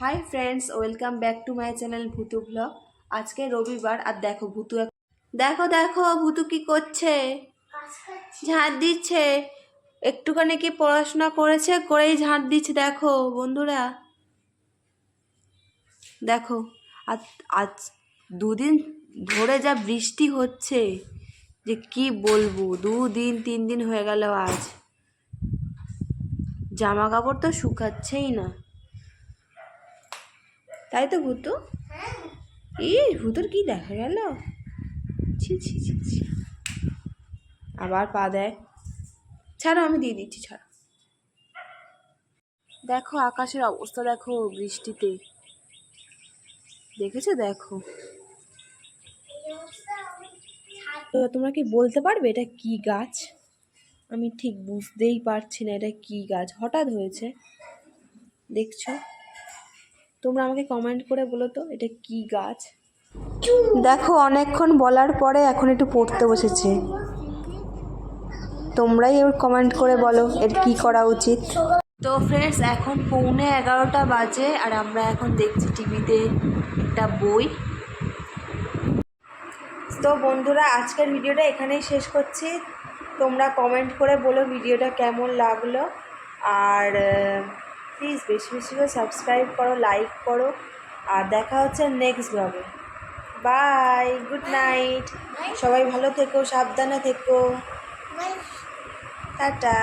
Hi friends welcome back to my channel Bhutu blog আজকে রবিবার আর দেখো ভুতু এক- দেখো দেখো ভুতু কি করছে? ঝাঁট দিচ্ছে। একটুখানি কি পড়াশোনা করেছে? করেই ঝাঁট দিচ্ছে দেখো বন্ধুরা। দেখো আজ আজ দুদিন ধরে যা বৃষ্টি হচ্ছে যে কি বলব দুদিন তিন দিন হয়ে গেল আজ। জামা কাপড় তো শুকাচ্ছেই না। তাই তো ভূতু? এই ভূতুর কি দেখা গেল? ছি ছি ছি ছি। আবার পা দেয়। ছাড়ো, আমি দিয়ে দিচ্ছি, ছাড়ো। দেখো আকাশের অবস্থা, দেখো বৃষ্টিতে। দেখেছ? দেখো। তোমরা কি বলতে পারবে এটা কি গাছ? আমি ঠিক বুঝতেই পারছি না এটা কি গাছ। হঠাৎ হয়েছে। দেখছ? তোমরা আমাকে কমেন্ট করে বলো তো এটা কি গাছ? দেখো অনেকক্ষণ বলার পরে এখন একটু পড়তে বসেছে। তোমরাই এবার কমেন্ট করে বলো এর কি করা উচিত? তো ফ্রেন্ডস এখন পৌনে এগারোটা বাজে আর আমরা এখন দেখছি টিভিতে একটা বই। তো বন্ধুরা আজকের ভিডিওটা এখানেই শেষ করছি। তোমরা কমেন্ট করে বলো ভিডিওটা কেমন লাগল। আর প্লিজ বেশি বেশি করে সাবস্ক্রাইব করো লাইক করো। আর দেখা হচ্ছে নেক্সট ব্লগে বাই গুড নাইট সবাই ভালো থেকো সাবধানে থেকো। টাটা.